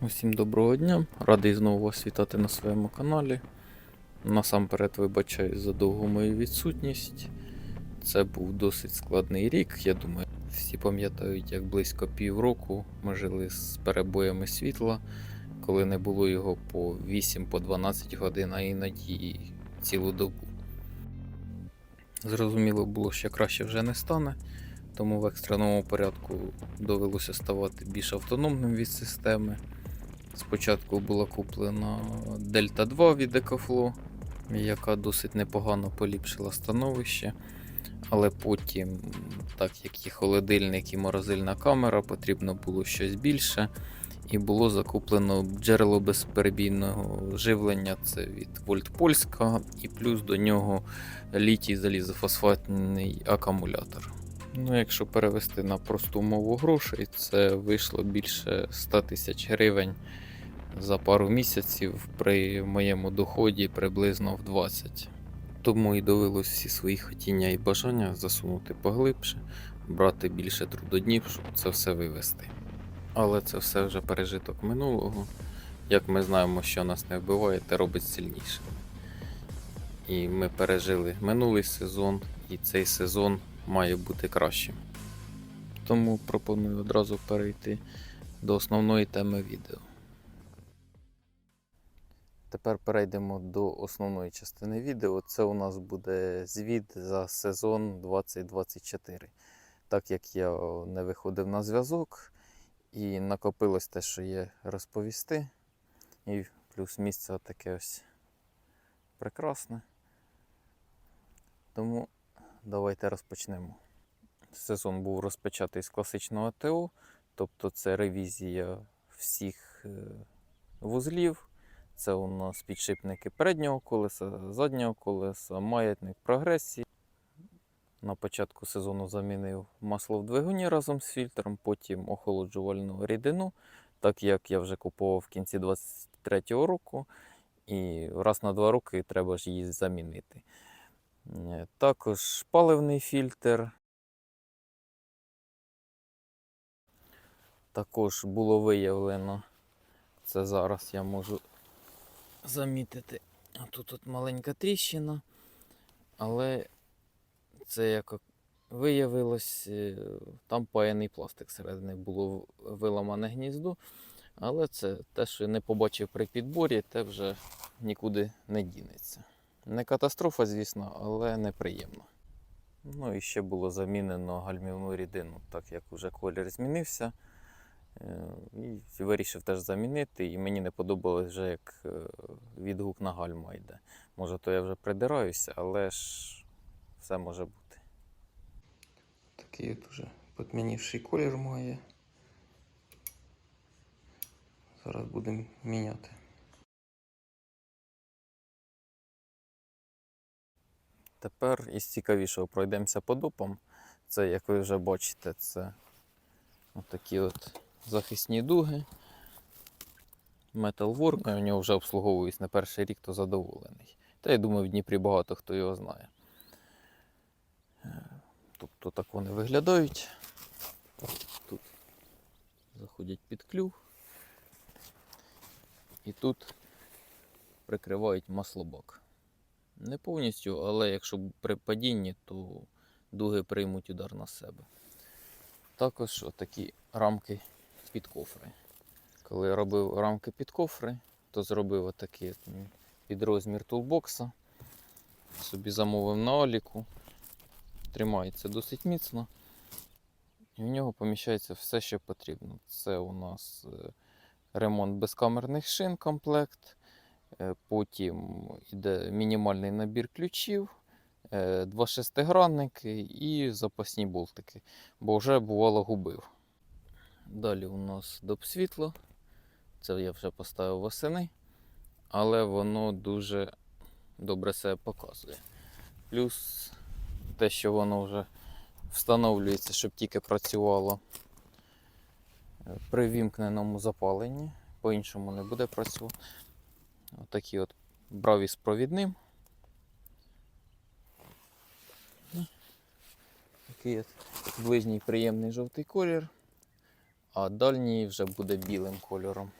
Усім доброго дня. Радий знову вас вітати на своєму каналі. Насамперед вибачаю за довгу мою відсутність. Це був досить складний рік. Я думаю, всі пам'ятають, як близько півроку ми жили з перебоями світла, коли не було його по 8-12 годин, а іноді цілу добу. Зрозуміло було, що краще вже не стане, тому в екстреному порядку довелося ставати більш автономним від системи. Спочатку була куплена Дельта 2 від Екофло, яка досить непогано поліпшила становище. Але потім, так як і холодильник і морозильна камера, потрібно було щось більше. І було закуплено джерело безперебійного живлення це від Вольт Польська, і плюс до нього літій залізофосфатний акумулятор. Ну, якщо перевести на просту мову грошей, це вийшло більше 100 тисяч гривень за пару місяців при моєму доході приблизно в 20. Тому і довелось всі свої хотіння і бажання засунути поглибше, брати більше трудоднів, щоб це все вивести. Але це все вже пережиток минулого. Як ми знаємо, що нас не вбиває, те робить сильніше. І ми пережили минулий сезон, і цей сезон має бути кращим. Тому пропоную одразу перейти до основної теми відео. Тепер перейдемо до основної частини відео. Це у нас буде звіт за сезон 2024. Так як я не виходив на зв'язок і накопилось те, що є розповісти. І плюс місце таке ось прекрасне. Тому давайте розпочнемо. Сезон був розпочатий з класичного ТО, тобто це ревізія всіх е, вузлів. Це у нас підшипники переднього колеса, заднього колеса, маятник прогресії. На початку сезону замінив масло в двигуні разом з фільтром, потім охолоджувальну рідину, так як я вже купував в кінці 23-го року, і раз на два роки треба ж її замінити. Е, Також паливний фільтр. Також було виявлено, це зараз я можу замітити. Тут от маленька тріщина, але це як виявилось, е, там паяний пластик середини було виламане гніздо. Але це те, що я не побачив при підборі, те вже нікуди не дінеться. Не катастрофа, звісно, але неприємно. Ну і ще було замінено гальмівну рідину, так як вже колір змінився. Е, І вирішив теж замінити, і мені не подобалось вже, як е, відгук на гальма йде. Може, то я вже придираюся, але ж все може бути. Такий от уже колір має. Зараз будемо міняти. Тепер із цікавішого пройдемося по допам. Це, як ви вже бачите, це отакі от захисні дуги. Metalwork, у нього вже обслуговуюсь на перший рік, то задоволений. Та я думаю, в Дніпрі багато хто його знає. Е, Тобто так вони виглядають. Тут заходять під клюв. І тут прикривають маслобак. Не повністю, але якщо при падінні, то дуги приймуть удар на себе. Також отакі рамки під кофри. Коли я робив рамки під кофри, то зробив отакий от, під розмір тулбокса. Собі замовив на Аліку. Тримається досить міцно. І в нього поміщається все, що потрібно. Це у нас е, ремонт безкамерних шин комплект. Е, Потім йде мінімальний набір ключів, е, два шестигранники і запасні болтики, бо вже бувало губив. Далі у нас доп світло. Це я вже поставив восени, але воно дуже добре себе показує. Плюс те, що воно вже встановлюється, щоб тільки працювало при вімкненому запаленні, по-іншому не буде працювати. Отакі от брав із провідним. Такий от ближній приємний жовтий колір, а дальній вже буде білим кольором.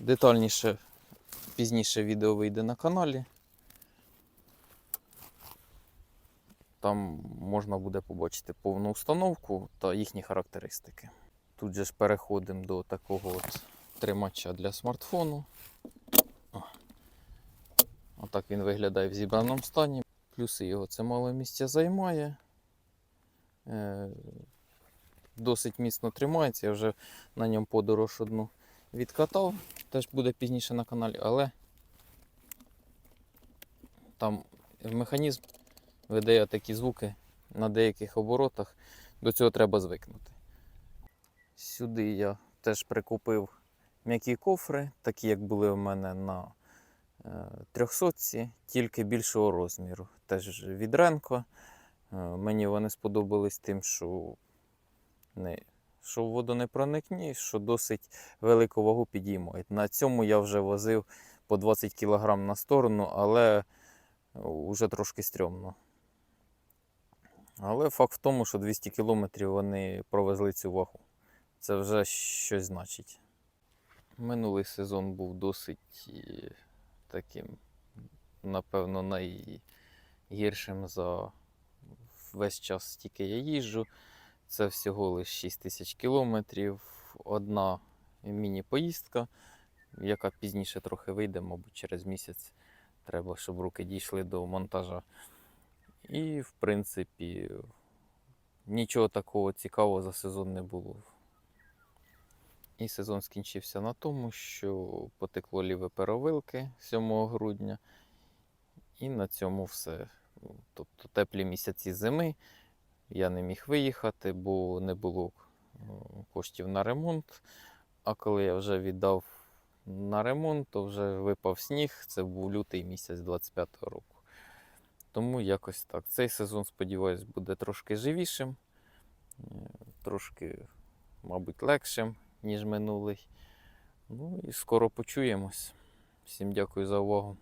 Детальніше пізніше відео вийде на каналі. Там можна буде побачити повну установку та їхні характеристики. Тут же ж переходимо до такого от тримача для смартфону. Отак він виглядає в зібраному стані. Плюси його це мало місця займає. Е, Досить міцно тримається. Я вже на ньому подорож одну відкатав. Теж буде пізніше на каналі, але там механізм видає такі звуки на деяких оборотах. До цього треба звикнути. Сюди я теж прикупив м'які кофри, такі як були в мене на е, 300 тільки більшого розміру. Теж від Ренко. Е, Мені вони сподобались тим, що, що воду не проникні, що досить велику вагу підіймають. На цьому я вже возив по 20 кг на сторону, але вже трошки стрьомно. Але факт в тому, що 200 км вони провезли цю вагу. Це вже щось значить. Минулий сезон був досить е, таким, напевно, найгіршим за весь час, тільки я їжджу. Це всього лише 6 тисяч кілометрів, одна міні-поїздка, яка пізніше трохи вийде, мабуть, через місяць. Треба, щоб руки дійшли до монтажа. І, в принципі, нічого такого цікавого за сезон не було. І сезон скінчився на тому, що потекло ліве перовилки 7 грудня. І на цьому все. Тобто теплі місяці зими. Я не міг виїхати, бо не було коштів на ремонт. А коли я вже віддав на ремонт, то вже випав сніг. Це був лютий місяць 25-го року. Тому якось так. Цей сезон, сподіваюсь, буде трошки живішим, е, трошки, мабуть, легшим, ніж минулий. Ну і скоро почуємось. Всім дякую за увагу.